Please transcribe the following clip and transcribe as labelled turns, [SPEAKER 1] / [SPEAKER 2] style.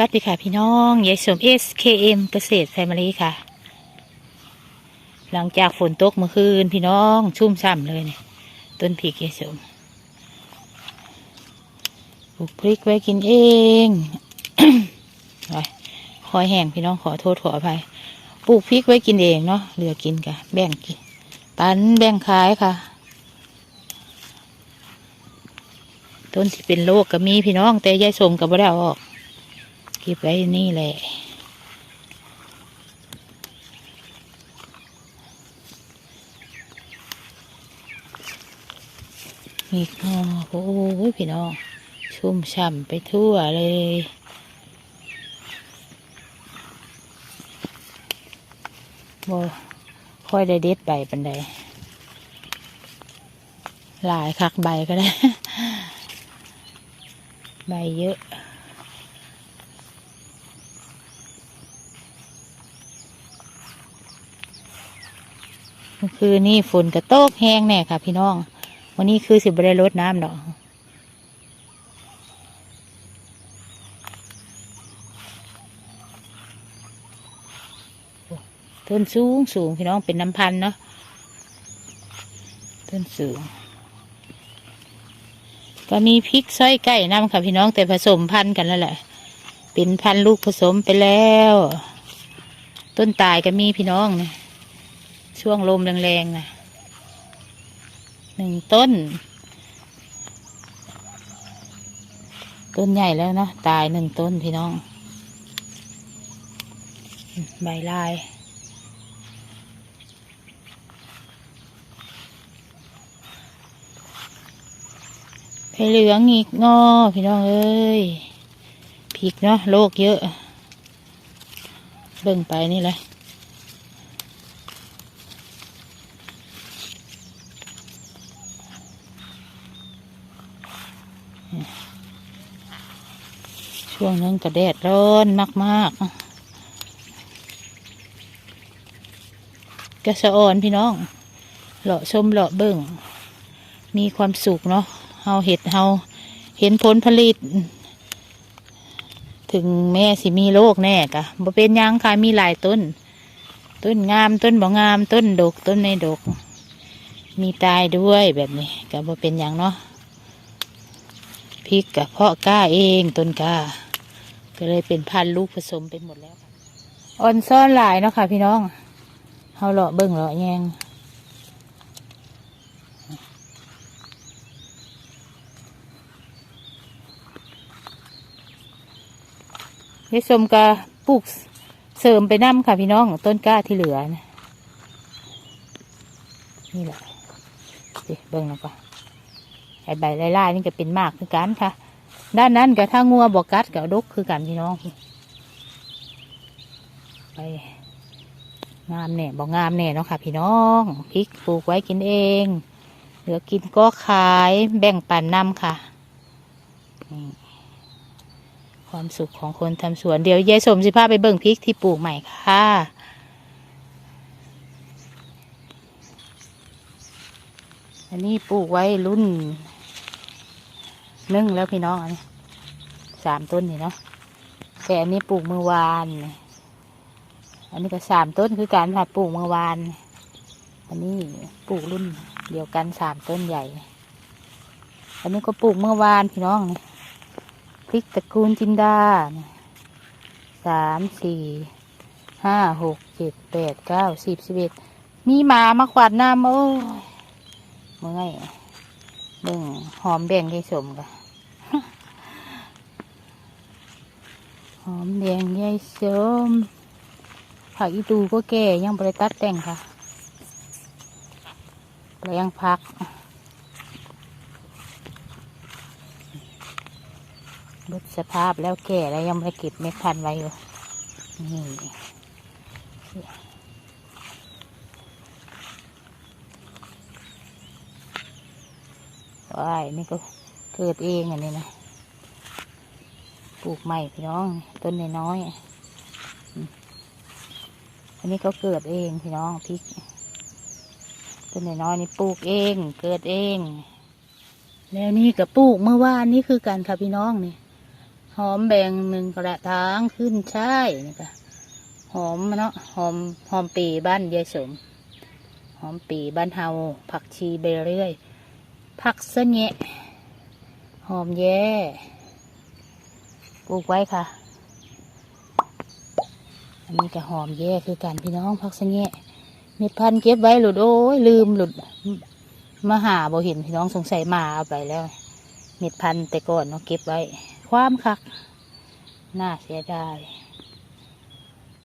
[SPEAKER 1] วัสดีค่ะพี่น้องยายสม SKM เกษตรแฟมิลี่ค่ะ หลังจากฝนตกเมื่อคืนพี่น้องชุ่มฉ่ำเลยเนี่ยต้นพริกยายสมปลูกพริกไว้กินเองอคอยแห้งพี่น้องขอโทษขออภัยปลูกพริกไว้กินเองเนาะเหลือกินกะแบ่งกินปันแบ่งขายค่ะ ต้นที่เป็นโรคก็มีพี่น้องแต่ยายสมกับบ่ได้เอาออก เก็บไว้นี่แหละมีงอโอ้ยพี่น้อง ชุ่มฉ่ำไปทั่วเลยบ่ค่อยได้เด็ดใบปันใดหลายคักใบก็ได้ ใบเยอะ เมื่อคืนนี่ฝนกระโตกแห้งแน่ค่ะ พี่น้อง วันนี้คือสิบได้ลดน้ำดอกต้นสูงสูงพี่น้องเป็นน้ำพันธุ์เนาะต้นสูง ก็มีพริกส้อยไก่น้ำค่ะพี่น้องแต่ผสมพันธุ์กันแล้วแหละ เป็นพันธุ์ลูกผสมไปแล้ว ต้นตายก็มีพี่น้องเนี่ย ช่วงลมแรงๆนะหนึ่งต้น ต้นใหญ่แล้วเนาะตายหนึ่งต้นพี่น้อง ใบลายไปเหลืองอีกงอพี่น้องเอ้ยพริกเนาะโรคเยอะ เบิ่งไปนี่เลย ช่วงนั้นก็แดดร้อนมากๆกระสะออนพี่น้องเลาะชมเลาะเบิ่ง มีความสุขเนาะเฮาเห็ดเฮาเห็นผลผลิต ถึงแม่สิมีโรคแน่กะบ่เป็นยังค่ะมีหลายต้น ต้นงามต้นบ่งามต้นดกต้นในดก มีตายด้วยแบบนี้ก็บ่เป็นยังเนาะ พริกกับเพาะกล้าเองต้นกล้า ก็เลยเป็นพันลูกผสมเป็นหมดแล้วอ่อนซ่อนหลายเนาะค่ะ พี่น้องเฮาเลาะเบิ่งเลาะแยงยายสมกะปลูกเสริมไปน้ำค่ะพี่น้องต้นกล้าที่เหลือนะนี่แหละเบิ่งแล้วก็ ไอใบไล่ๆนี่ก็เป็นมากคือกันค่ะ ด้านนั้นก็ถ้างัวบอกกัดกับดกคือกันพี่น้อง ไปงามแน่บอกงามแน่เนาะค่ะ พี่น้องพริกปลูกไว้กินเอง เหลือกินก็ขายแบ่งปันนำค่ะ ความสุขของคนทำสวนเดี๋ยวยายสมสิพาไปเบิ่งพริกที่ปลูกใหม่ค่ะอันนี้ปลูกไว้รุ่น นึ่งแล้วพี่น้องอันนี้สามต้นนี่เนาะแต่อันนี้ปลูกเมื่อวาน อันนี้ก็สามต้นคือการค่ะปลูกเมื่อวาน อันนี้ปลูกรุ่นเดียวกันสามต้นใหญ่ อันนี้ก็ปลูกเมื่อวานพี่น้องนี่พริกตระกูลจินดาสามสี่ห้าหกเจ็ดแปดเก้าสิบสิบเอ็ดมีหมามาขวาดน้ำโอ้ยเมื่อย เบ่งหอมแดงยายสมกะหอมแดงยายสมผักอีตูก็แก่ยังบริตัดแต่งค่ะแปลงพัก บดสภาพแล้วแก่แล้วยังไม่เก็บเม็ดพันไว้อยู่ นี่ ว้ายนี่ก็เกิดเองอันนี้นะปลูกใหม่พี่น้อง ต้นน้อยอันนี้ก็เกิดเองพี่น้องพริกต้นน้อยนี่ปลูกเอง เกิดเอง แล้วนี่ก็ปลูกเมื่อวานนี่คือกันค่ะพี่น้องนี่หอมแบ่งหนึ่งกระถางขึ้นใช่นี่ค่ะหอมเนาะหอมหอมปีบ้านยายสม หอมปีบ้านเฮาผักชีเบเรื่อย ผักเสะแงะหอมแย่ปลูกไว้ค่ะ อันนี้ก็หอมแย่คือกันพี่น้องผักเสะแงะเม็ดพันธุ์เก็บไว้หลุดโอ้ยลืมหลุดมาหาบ่เห็นพี่น้องสงสัยมาเอาไปแล้ว เม็ดพันธุ์แต่ก่อนเนาะเก็บไว้ ความคัก น่าเสียดาย